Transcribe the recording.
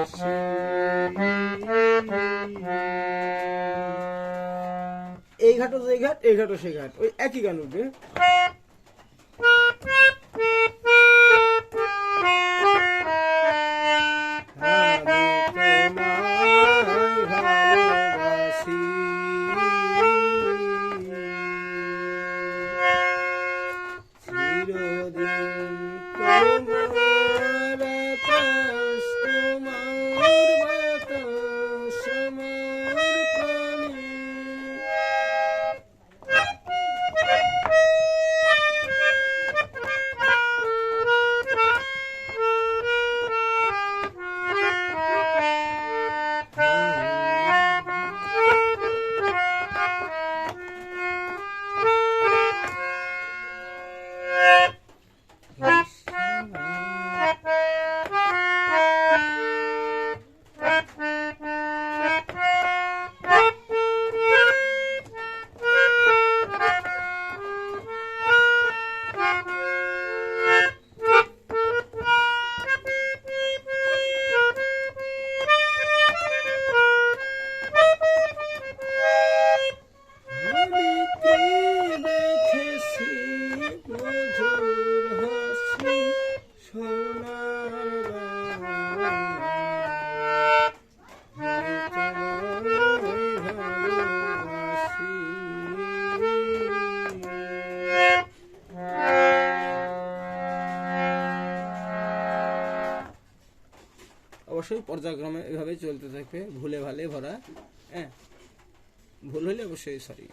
এই ঘাটও যে ঘাট এই ঘাটও সেই ঘাট। ওই একই গান উঠবে। beautiful. অবশ্যই পর্যায়ক্রমে এভাবে চলতে থাকবে। ভুলে ভালে ভরা হ্যাঁ? ভুল হলে অবশ্যই সরি